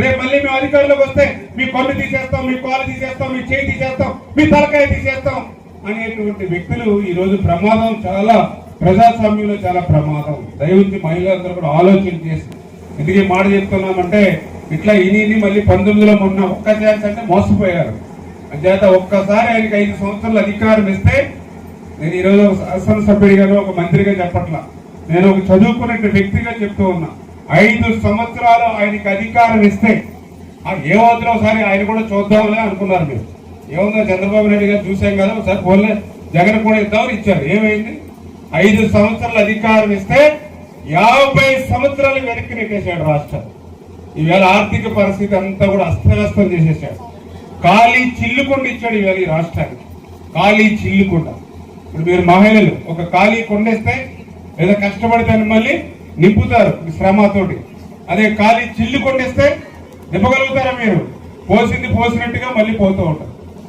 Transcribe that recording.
రేపు మళ్ళీ మేము అధికారంలోకి వస్తే మీ పన్ను తీసేస్తాం మీ కాలు తీసేస్తాం మీ చేయి తీసేస్తాం మీ తలకాయ తీసేస్తాం అనేటువంటి వ్యక్తులు ఈ రోజు ప్రమాదం చాలా ప్రజాస్వామ్యంలో చాలా ప్రమాదం. దయవుంచి మహిళలందరూ కూడా ఆలోచన చేసి ఎందుకే మాట చెప్తున్నామంటే ఇట్లా ఇని ఇని మళ్ళీ పంతొమ్మిదిలో మొన్న ఒక్క ఛాన్స్ అంటే మోసపోయారు. అంచేత ఒక్కసారి ఆయనకి ఐదు సంవత్సరాలు అధికారం ఇస్తే నేను ఈరోజు శాసనసభ్యుడిగాను ఒక మంత్రిగా చెప్పట్లా. నేను ఒక చదువుకున్న వ్యక్తిగా చెప్తూ ఉన్నా. ఐదు సంవత్సరాలు ఆయనకి అధికారం ఇస్తే ఆ ఏమవుతుందో ఒకసారి ఆయన కూడా చూద్దామని అనుకున్నారు మీరు. ఏముందో చంద్రబాబు నాయుడు గారు చూసాం కదా ఒకసారి పోలే జగన్ కూడా ఇద్దామని ఇచ్చారు. ఏమైంది? ఐదు సంవత్సరాల అధికారం ఇస్తే యాభై సంవత్సరాలు వెనక్కి నెట్టేశాడు రాష్ట్రం. ఈవేళ ఆర్థిక పరిస్థితి అంతా కూడా అస్తవ్యస్తం చేసేసాడు. ఖాళీ చిల్లుకొండ ఇచ్చాడు ఈవేళ ఈ రాష్ట్రానికి. ఖాళీ చిల్లుకొండ. ఇప్పుడు మీరు మహిళలు ఒక ఖాళీ కొండేస్తే లేదా కష్టపడితే మళ్ళీ నింపుతారు మీ శ్రమతోటి. అదే ఖాళీ చిల్లు కొండిస్తే నింపగలుగుతారా మీరు? పోసింది పోసినట్టుగా మళ్ళీ పోతూ ఉంటారు.